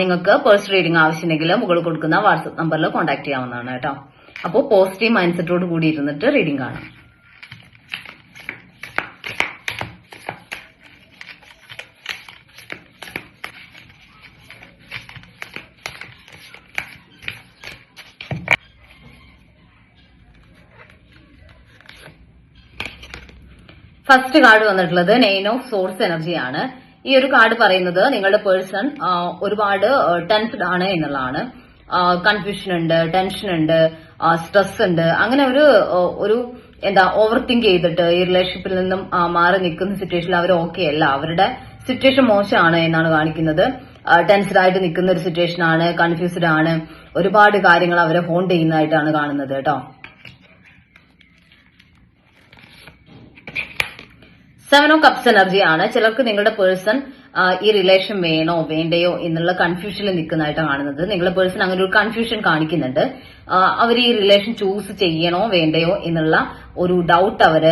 നിങ്ങൾക്ക് purse reading ആവശ്യമുണ്ടെങ്കിൽ മുകളിൽ കൊടുക്കുന്ന വാട്സപ്പ് നമ്പറിൽ കോൺടാക്ട് ചെയ്യാവുന്നതാണ് കേട്ടോ. അപ്പോൾ പോസിറ്റീവ് മൈൻഡ് സെറ്റോട് കൂടി ഇരുന്നിട്ട് റീഡിംഗ് കാണാം. ഫസ്റ്റ് കാർഡ് വന്നിട്ടുള്ളത് നൈൻ ഓഫ് സോഴ്സ് എനർജിയാണ് ഈ ഒരു കാർഡ് പറയുന്നത് നിങ്ങളുടെ പേഴ്സൺ ഒരുപാട് ടെൻസ്ഡ് ആണ് എന്നുള്ളതാണ്. കൺഫ്യൂഷൻ ഉണ്ട് ടെൻഷൻ ഉണ്ട് സ്ട്രെസ് ഉണ്ട്. അങ്ങനെ ഒരു ഒരു എന്താ ഓവർ തിങ്ക് ചെയ്തിട്ട് ഈ റിലേഷൻഷിപ്പിൽ നിന്നും മാറി നിൽക്കുന്ന സിറ്റുവേഷനിൽ അവർ ഓക്കെ അല്ല. അവരുടെ സിറ്റുവേഷൻ മോശമാണ് എന്നാണ് കാണിക്കുന്നത്. ടെൻസ്ഡ് ആയിട്ട് നിൽക്കുന്ന ഒരു സിറ്റുവേഷൻ ആണ് കൺഫ്യൂസ്ഡ് ആണ്. ഒരുപാട് കാര്യങ്ങൾ അവരെ ഹോൺ ചെയ്യുന്നതായിട്ടാണ് കാണുന്നത് കേട്ടോ. സെവൻ ഓഫ് കപ്സ് എനർജി ആണ്. ചിലർക്ക് നിങ്ങളുടെ പേഴ്സൺ ഈ റിലേഷൻ വേണോ വേണ്ടയോ എന്നുള്ള കൺഫ്യൂഷനിൽ നിൽക്കുന്നതായിട്ടാണ് കാണുന്നത്. നിങ്ങളുടെ പേഴ്സൺ അങ്ങനെ ഒരു കൺഫ്യൂഷൻ കാണിക്കുന്നുണ്ട്. അവർ ഈ റിലേഷൻ ചൂസ് ചെയ്യണോ വേണ്ടയോ എന്നുള്ള ഒരു ഡൗട്ട് അവർ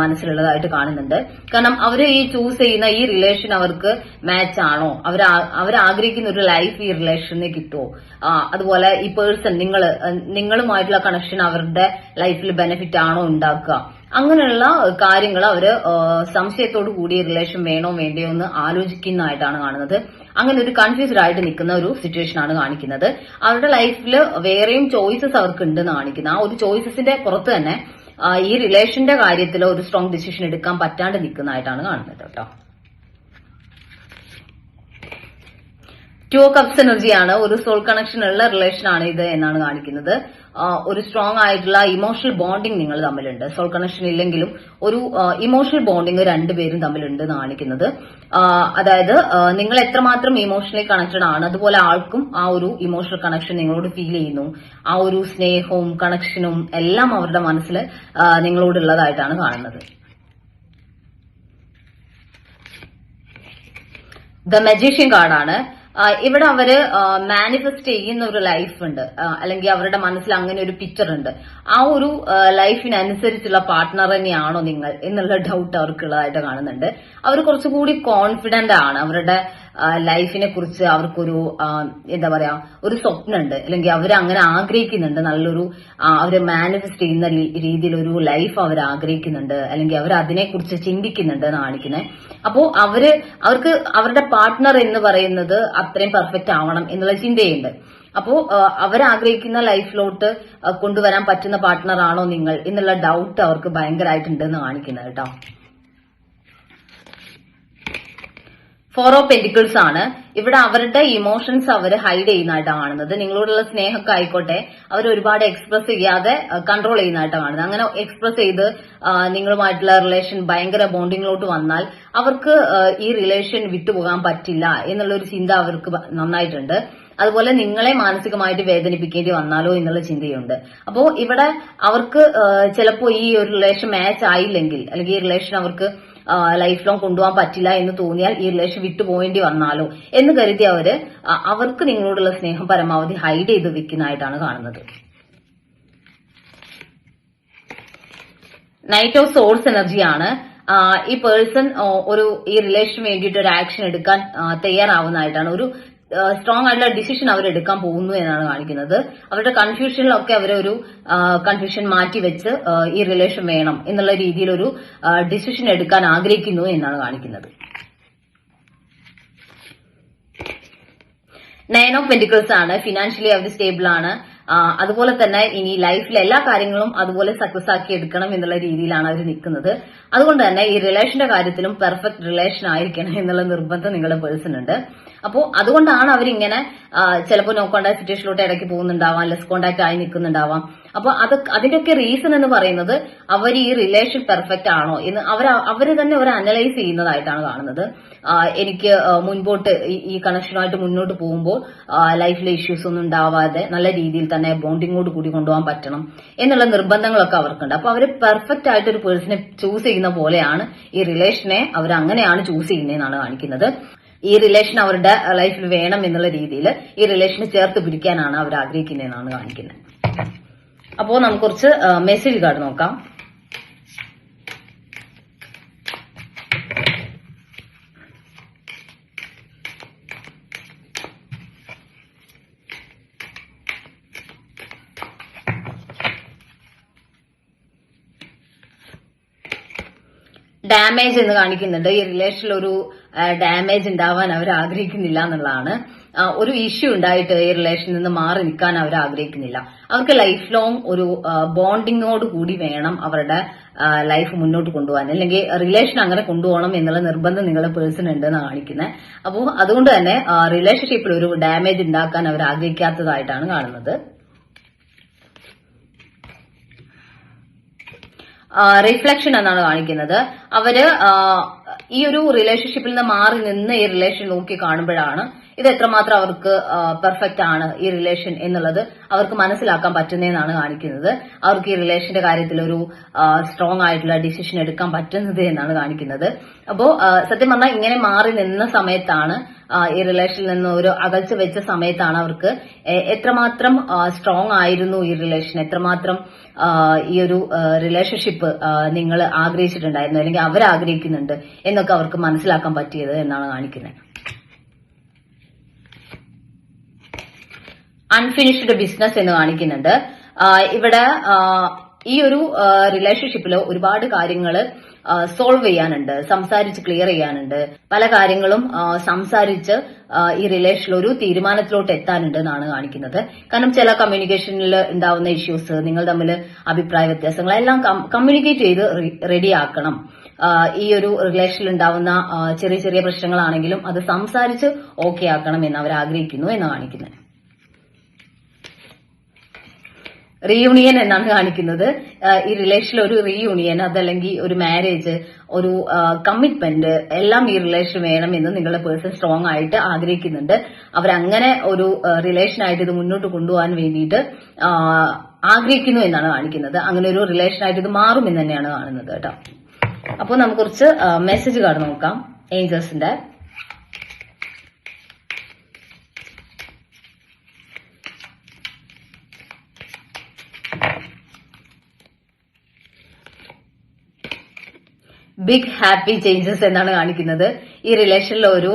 മനസ്സിലുള്ളതായിട്ട് കാണുന്നുണ്ട്. കാരണം അവർ ഈ ചൂസ് ചെയ്യുന്ന ഈ റിലേഷൻ അവർക്ക് മാച്ച് ആണോ? അവർ അവർ ആഗ്രഹിക്കുന്ന ഒരു ലൈഫ് ഈ റിലേഷനെ കിട്ടുമോ അതുപോലെ ഈ പേഴ്സൺ നിങ്ങൾ നിങ്ങളുമായിട്ടുള്ള കണക്ഷൻ അവരുടെ ലൈഫിൽ ബെനിഫിറ്റ് ആണോ ഉണ്ടാക്കുക? അങ്ങനെയുള്ള കാര്യങ്ങൾ അവർ ആ, സംശയത്തോടു കൂടി റിലേഷൻ വേണോ വേണ്ടയോ എന്ന് ആലോചിക്കുന്നതായിട്ടാണ് കാണുന്നത്. അങ്ങനെ ഒരു കൺഫ്യൂസ്ഡ് ആയിട്ട് നിൽക്കുന്ന ഒരു സിറ്റുവേഷൻ ആണ് കാണിക്കുന്നത്. അവരുടെ ലൈഫിൽ വേറെയും ചോയ്സസ് അവർക്ക് ഉണ്ടെന്ന് കാണിക്കുന്നത് ആ ഒരു ചോയ്സസിന്റെ പുറത്ത് തന്നെ ഈ റിലേഷന്റെ കാര്യത്തിൽ ഒരു സ്ട്രോങ് ഡിസിഷൻ എടുക്കാൻ പറ്റാണ്ട് നിൽക്കുന്നതായിട്ടാണ് കാണുന്നത് കേട്ടോ. ടു കപ്സ് എനർജിയാണ് ഒരു സോൾ കണക്ഷൻ ഉള്ള റിലേഷൻ ആണ് ഇത് എന്നാണ് കാണിക്കുന്നത്. ഒരു സ്ട്രോങ് ആയിട്ടുള്ള ഇമോഷണൽ ബോണ്ടിങ് നിങ്ങൾ തമ്മിലുണ്ട്. സോൾ കണക്ഷൻ ഇല്ലെങ്കിലും ഒരു ഇമോഷണൽ ബോണ്ടിങ് രണ്ടുപേരും തമ്മിലുണ്ട് എന്ന് കാണിക്കുന്നത്. അതായത് നിങ്ങൾ എത്രമാത്രം ഇമോഷണലി കണക്റ്റഡ് ആണ് അതുപോലെ ആൾക്കും ആ ഒരു ഇമോഷണൽ കണക്ഷൻ നിങ്ങളോട് ഫീൽ ചെയ്യുന്നു. ആ ഒരു സ്നേഹവും കണക്ഷനും എല്ലാം അവരുടെ മനസ്സിൽ നിങ്ങളോടുള്ളതായിട്ടാണ് കാണുന്നത്. ദ മജീഷ്യൻ കാർഡാണ് ഇവിടെ അവർ മാനിഫെസ്റ്റ് ചെയ്യുന്ന ഒരു ലൈഫ് ഉണ്ട്. അല്ലെങ്കിൽ അവരുടെ മനസ്സിൽ അങ്ങനെ ഒരു പിക്ചർ ഉണ്ട്. ആ ഒരു ലൈഫിനനുസരിച്ചുള്ള പാർട്ട്ണർ തന്നെയാണോ നിങ്ങൾ എന്നുള്ള ഡൗട്ട് അവർക്കുള്ളതായിട്ട് കാണുന്നുണ്ട്. അവർ കുറച്ചുകൂടി കോൺഫിഡന്റ് ആണ്. അവരുടെ ലൈഫിനെ കുറിച്ച് അവർക്കൊരു എന്താ പറയാ ഒരു സ്വപ്നമുണ്ട്. അല്ലെങ്കിൽ അവർ അങ്ങനെ ആഗ്രഹിക്കുന്നുണ്ട്. നല്ലൊരു അവർ മാനിഫെസ്റ്റ് ചെയ്യുന്ന രീതിയിലൊരു ലൈഫ് അവർ ആഗ്രഹിക്കുന്നുണ്ട്. അല്ലെങ്കിൽ അവർ അതിനെക്കുറിച്ച് ചിന്തിക്കുന്നുണ്ട് കാണിക്കുന്നത്. അപ്പോ അവർ അവർക്ക് അവരുടെ പാർട്ട്ണർ എന്ന് പറയുന്നത് അത്രയും പെർഫെക്റ്റ് ആവണം എന്നുള്ള ചിന്തയുണ്ട്. അപ്പോ അവരാഗ്രഹിക്കുന്ന ലൈഫിലോട്ട് കൊണ്ടുവരാൻ പറ്റുന്ന പാർട്ട്ണർ ആണോ നിങ്ങൾ എന്നുള്ള ഡൗട്ട് അവർക്ക് ഭയങ്കരമായിട്ടുണ്ട് എന്ന് കാണിക്കുന്നത് കേട്ടോ. ഫോർ ഓഫ് പെന്റിക്കിൾസ് ആണ്. ഇവിടെ അവരുടെ ഇമോഷൻസ് അവർ ഹൈഡ് ചെയ്യുന്നതായിട്ടാണ് കാണുന്നത്. നിങ്ങളോടുള്ള സ്നേഹമൊക്കെ ആയിക്കോട്ടെ അവർ ഒരുപാട് എക്സ്പ്രസ് ചെയ്യാതെ കൺട്രോൾ ചെയ്യുന്നതായിട്ടാണ് കാണുന്നത്. അങ്ങനെ എക്സ്പ്രസ് ചെയ്ത് നിങ്ങളുമായിട്ടുള്ള റിലേഷൻ ഭയങ്കര ബോണ്ടിങ്ങിലോട്ട് വന്നാൽ അവർക്ക് ഈ റിലേഷൻ വിട്ടുപോകാൻ പറ്റില്ല എന്നുള്ള ഒരു ചിന്ത അവർക്ക് നന്നായിട്ടുണ്ട്. അതുപോലെ നിങ്ങളെ മാനസികമായിട്ട് വേദനിപ്പിക്കേണ്ടി വന്നാലോ എന്നുള്ള ചിന്തയുണ്ട്. അപ്പോൾ ഇവിടെ അവർക്ക് ചിലപ്പോൾ ഈ ഒരു റിലേഷൻ മാച്ച് ആയില്ലെങ്കിൽ അല്ലെങ്കിൽ ഈ റിലേഷൻ അവർക്ക് ലൈഫ് ലോങ് കൊണ്ടുപോകാൻ പറ്റില്ല എന്ന് തോന്നിയാൽ ഈ റിലേഷൻ വിട്ടുപോകേണ്ടി വന്നാലോ എന്ന് കരുതി അവർ അവർക്ക് നിങ്ങളോടുള്ള സ്നേഹം പരമാവധി ഹൈഡ് ചെയ്ത് വെക്കുന്നതായിട്ടാണ് കാണുന്നത്. നൈറ്റ് ഓഫ് സോഴ്സ് എനർജിയാണ് ഈ പേഴ്സൺ ഒരു ഈ റിലേഷന് വേണ്ടിയിട്ട് ഒരു ആക്ഷൻ എടുക്കാൻ തയ്യാറാവുന്നതായിട്ടാണ്. ഒരു സ്ട്രോങ് ആയിട്ടുള്ള ഡിസിഷൻ അവർ എടുക്കാൻ പോകുന്നു എന്നാണ് കാണിക്കുന്നത്. അവരുടെ കൺഫ്യൂഷനിലൊക്കെ അവർ ഒരു കൺഫ്യൂഷൻ മാറ്റി വെച്ച് ഈ റിലേഷൻ വേണം എന്നുള്ള രീതിയിൽ ഒരു ഡിസിഷൻ എടുക്കാൻ ആഗ്രഹിക്കുന്നു എന്നാണ് കാണിക്കുന്നത്. നയൻ ഓഫ് മെഡിക്കൽസ് ആണ്. ഫിനാൻഷ്യലി അവർ സ്റ്റേബിൾ ആണ്. അതുപോലെ തന്നെ ഇനി ലൈഫിലെ എല്ലാ കാര്യങ്ങളും അതുപോലെ സക്സസ് ആക്കി എടുക്കണം എന്നുള്ള രീതിയിലാണ് അവർ നിൽക്കുന്നത്. അതുകൊണ്ട് തന്നെ ഈ റിലേഷന്റെ കാര്യത്തിലും പെർഫെക്റ്റ് റിലേഷൻ ആയിരിക്കണം എന്നുള്ള നിർബന്ധം നിങ്ങളുടെ പേഴ്സൺ ഉണ്ട്. അപ്പോൾ അതുകൊണ്ടാണ് അവരിങ്ങനെ ചിലപ്പോൾ നോ കോണ്ടാക്ട് സിറ്റുവേഷനിലോട്ട് ഇടയ്ക്ക് പോകുന്നുണ്ടാവാം ലെസ് കോണ്ടാക്ട് ആയി നിൽക്കുന്നുണ്ടാവാം. അപ്പൊ അത് അതിന്റെയൊക്കെ റീസൺ എന്ന് പറയുന്നത് അവർ ഈ റിലേഷൻ പെർഫെക്റ്റ് ആണോ എന്ന് അവർ അവർ തന്നെ ഒരു അനലൈസ് ചെയ്യുന്നതായിട്ടാണ് കാണുന്നത്. എനിക്ക് മുൻപോട്ട് ഈ കണക്ഷനുമായിട്ട് മുന്നോട്ട് പോകുമ്പോൾ ലൈഫിലെ ഇഷ്യൂസ് ഒന്നും ഉണ്ടാവാതെ നല്ല രീതിയിൽ തന്നെ ബോണ്ടിങ്ങോട് കൂടി കൊണ്ടുപോകാൻ പറ്റണം എന്നുള്ള നിർബന്ധങ്ങളൊക്കെ അവർക്കുണ്ട്. അപ്പൊ അവർ പെർഫെക്റ്റ് ആയിട്ട് ഒരു പേഴ്സണെ ചൂസ് ചെയ്യുന്ന പോലെയാണ് ഈ റിലേഷനെ അവർ അങ്ങനെയാണ് ചൂസ് ചെയ്യുന്നതെന്നാണ് കാണിക്കുന്നത്. ഈ റിലേഷൻ അവരുടെ ലൈഫിൽ വേണം എന്നുള്ള രീതിയിൽ ഈ റിലേഷനെ ചേർത്ത് പിടിക്കാനാണ് അവർ ആഗ്രഹിക്കുന്നതെന്നാണ് കാണിക്കുന്നത്. അപ്പോ നമുക്ക് കുറച്ച് മെസ്സേജ് കാർഡ് നോക്കാം. ഡാമേജ് എന്ന് കാണിക്കുന്നുണ്ട്. ഈ റിലേഷനിൽ ഒരു ഡാമേജ് ഉണ്ടാവാൻ അവർ ആഗ്രഹിക്കുന്നില്ല എന്നുള്ളതാണ്. ഒരു ഇഷ്യൂ ഉണ്ടായിട്ട് ഈ റിലേഷനിൽ നിന്ന് മാറി നിൽക്കാൻ അവർ ആഗ്രഹിക്കുന്നില്ല. അവർക്ക് ലൈഫ് ലോങ് ഒരു ബോണ്ടിങ്ങോട് കൂടി വേണം അവരുടെ ലൈഫ് മുന്നോട്ട് കൊണ്ടുപോകാൻ. അല്ലെങ്കിൽ റിലേഷൻ അങ്ങനെ കൊണ്ടുപോകണം എന്നുള്ള നിർബന്ധം നിങ്ങളുടെ പേഴ്സൺ ഉണ്ട് എന്ന് കാണിക്കുന്നത് അപ്പോൾ അതുകൊണ്ട് തന്നെ റിലേഷൻഷിപ്പിൽ ഒരു ഡാമേജ് ഉണ്ടാക്കാൻ അവർ ആഗ്രഹിക്കാത്തതായിട്ടാണ് കാണുന്നത്. റിഫ്ലക്ഷൻ എന്നാണ് കാണിക്കുന്നത്. അവർ ഈ ഒരു റിലേഷൻഷിപ്പിൽ നിന്ന് മാറി നിന്ന് ഈ റിലേഷൻ നോക്കി കാണുമ്പോഴാണ് ഇത് എത്രമാത്രം അവർക്ക് പെർഫെക്റ്റ് ആണ് ഈ റിലേഷൻ എന്നുള്ളത് അവർക്ക് മനസ്സിലാക്കാൻ പറ്റുന്നതെന്നാണ് കാണിക്കുന്നത്. അവർക്ക് ഈ റിലേഷന്റെ കാര്യത്തിൽ ഒരു സ്ട്രോങ് ആയിട്ടുള്ള ഡിസിഷൻ എടുക്കാൻ പറ്റുന്നത് എന്നാണ് കാണിക്കുന്നത്. അപ്പോ സത്യം പറഞ്ഞാൽ ഇങ്ങനെ മാറി നിന്ന സമയത്താണ് ഈ റിലേഷനിൽ നിന്ന് ഒരു അകൽച്ച വെച്ച സമയത്താണ് അവർക്ക് എത്രമാത്രം സ്ട്രോങ് ആയിരുന്നു ഈ റിലേഷൻ എത്രമാത്രം ഈ ഒരു റിലേഷൻഷിപ്പ് നിങ്ങൾ ആഗ്രഹിച്ചിട്ടുണ്ടായിരുന്നു അല്ലെങ്കിൽ അവർ ആഗ്രഹിക്കുന്നുണ്ട് എന്നൊക്കെ അവർക്ക് മനസ്സിലാക്കാൻ പറ്റിയത് എന്നാണ് കാണിക്കുന്നത്. അൺഫിനിഷ്ഡ് ബിസിനസ് എന്ന് കാണിക്കുന്നുണ്ട്. ഇവിടെ ഈ ഒരു റിലേഷൻഷിപ്പിൽ ഒരുപാട് കാര്യങ്ങൾ സോൾവ് ചെയ്യാനുണ്ട് സംസാരിച്ച് ക്ലിയർ ചെയ്യാനുണ്ട്. പല കാര്യങ്ങളും സംസാരിച്ച് ഈ റിലേഷനിൽ ഒരു തീരുമാനത്തിലോട്ട് എത്താനുണ്ട് എന്നാണ് കാണിക്കുന്നത്. കാരണം ചില കമ്മ്യൂണിക്കേഷനിൽ ഉണ്ടാവുന്ന ഇഷ്യൂസ് നിങ്ങൾ തമ്മിൽ അഭിപ്രായ വ്യത്യാസങ്ങൾ എല്ലാം കമ്മ്യൂണിക്കേറ്റ് ചെയ്ത് റെഡിയാക്കണം ഈ ഒരു റിലേഷനിൽ ഉണ്ടാവുന്ന ചെറിയ ചെറിയ പ്രശ്നങ്ങളാണെങ്കിലും അത് സംസാരിച്ച് ഓക്കെ ആക്കണം എന്ന് അവർ ആഗ്രഹിക്കുന്നു എന്ന് കാണിക്കുന്നത്. റീയൂണിയൻ എന്നാണ് കാണിക്കുന്നത്. ഈ റിലേഷൻ ഒരു റീയൂണിയൻ അതല്ലെങ്കിൽ ഒരു മാരേജ് ഒരു കമ്മിറ്റ്മെന്റ് എല്ലാം ഈ റിലേഷൻ വേണം എന്ന് നിങ്ങളുടെ പേഴ്സൺ സ്ട്രോങ് ആയിട്ട് ആഗ്രഹിക്കുന്നുണ്ട്. അവരങ്ങനെ ഒരു റിലേഷൻ ആയിട്ട് ഇത് മുന്നോട്ട് കൊണ്ടുപോകാൻ വേണ്ടിയിട്ട് ആഗ്രഹിക്കുന്നു എന്നാണ് കാണിക്കുന്നത്. അങ്ങനെ ഒരു റിലേഷൻ ആയിട്ട് ഇത് മാറുമെന്ന് തന്നെയാണ് കാണുന്നത് കേട്ടോ. അപ്പോൾ നമുക്ക് കുറച്ച് മെസ്സേജ് കാർഡ് നോക്കാം. ഏഞ്ചൽസിന്റെ ബിഗ് ഹാപ്പി ചേഞ്ചസ് എന്നാണ് കാണിക്കുന്നത്. ഈ റിലേഷനിൽ ഒരു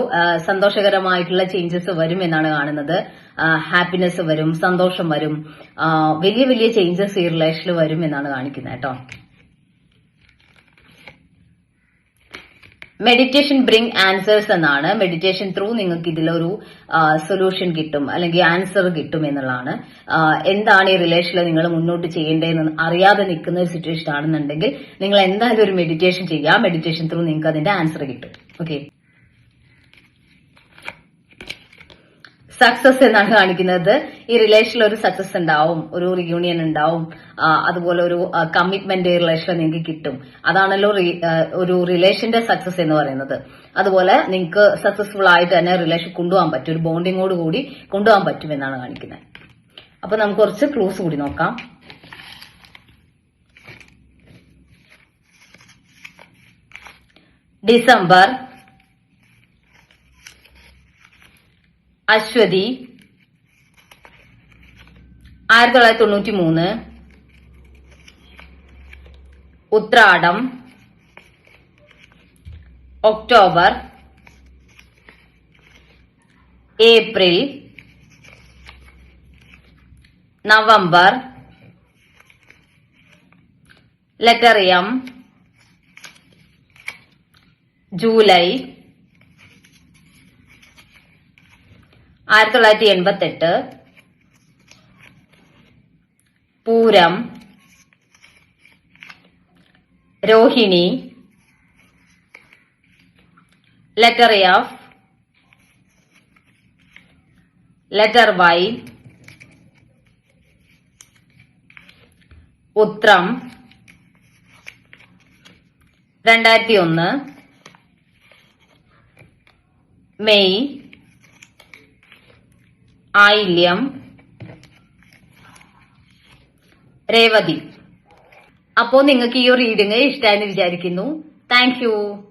സന്തോഷകരമായിട്ടുള്ള ചേഞ്ചസ് വരും എന്നാണ് കാണുന്നത്. ഹാപ്പിനെസ് വരും സന്തോഷം വരും. വലിയ വലിയ ചേഞ്ചസ് ഈ റിലേഷനിൽ വരും എന്നാണ് കാണിക്കുന്നത് കേട്ടോ. മെഡിറ്റേഷൻ ബ്രിങ് ആൻസേഴ്സ് എന്നാണ്. മെഡിറ്റേഷൻ ത്രൂ നിങ്ങൾക്ക് ഇതിലൊരു സൊല്യൂഷൻ കിട്ടും. അല്ലെങ്കിൽ ആൻസർ കിട്ടും എന്നുള്ളതാണ്. എന്താണ് ഈ റിലേഷനിൽ നിങ്ങൾ മുന്നോട്ട് ചെയ്യേണ്ടതെന്ന് അറിയാതെ നിൽക്കുന്ന ഒരു സിറ്റുവേഷൻ ആണെന്നുണ്ടെങ്കിൽ നിങ്ങൾ എന്തായാലും ഒരു മെഡിറ്റേഷൻ ചെയ്യുക. മെഡിറ്റേഷൻ ത്രൂ നിങ്ങൾക്ക് അതിന്റെ ആൻസർ കിട്ടും. ഓക്കെ സക്സസ് എന്നാണ് കാണിക്കുന്നത്. ഈ റിലേഷനിൽ ഒരു സക്സസ് ഉണ്ടാവും ഒരു റിയൂണിയൻ ഉണ്ടാവും അതുപോലെ ഒരു കമ്മിറ്റ്മെന്റ് റിലേഷൻ നിങ്ങൾക്ക് കിട്ടും. അതാണല്ലോ ഒരു റിലേഷന്റെ സക്സസ് എന്ന് പറയുന്നത്. അതുപോലെ നിങ്ങൾക്ക് സക്സസ്ഫുൾ ആയിട്ട് തന്നെ റിലേഷൻ കൊണ്ടുപോകാൻ പറ്റും ഒരു ബോണ്ടിങ്ങോട് കൂടി കൊണ്ടുപോകാൻ പറ്റും എന്നാണ് കാണിക്കുന്നത്. അപ്പൊ നമുക്ക് കുറച്ച് ക്ലൂസ് കൂടി നോക്കാം. ഡിസംബർ അശ്വതി. ആയിരത്തി തൊള്ളായിരത്തി തൊണ്ണൂറ്റി മൂന്ന് Uthradam. October. April. November. Letter July. ആയിരത്തി തൊള്ളായിരത്തി എൺപത്തെട്ട് Pooram. Rohini. Letter F letter Y Uthram. രണ്ടായിരത്തി ഒന്ന് മെയ്. ആയില്യം. രേവതി. അപ്പോ നിങ്ങൾക്ക് ഈ റീഡിങ് ഇഷ്ടമായെന്ന് വിചാരിക്കുന്നു. താങ്ക്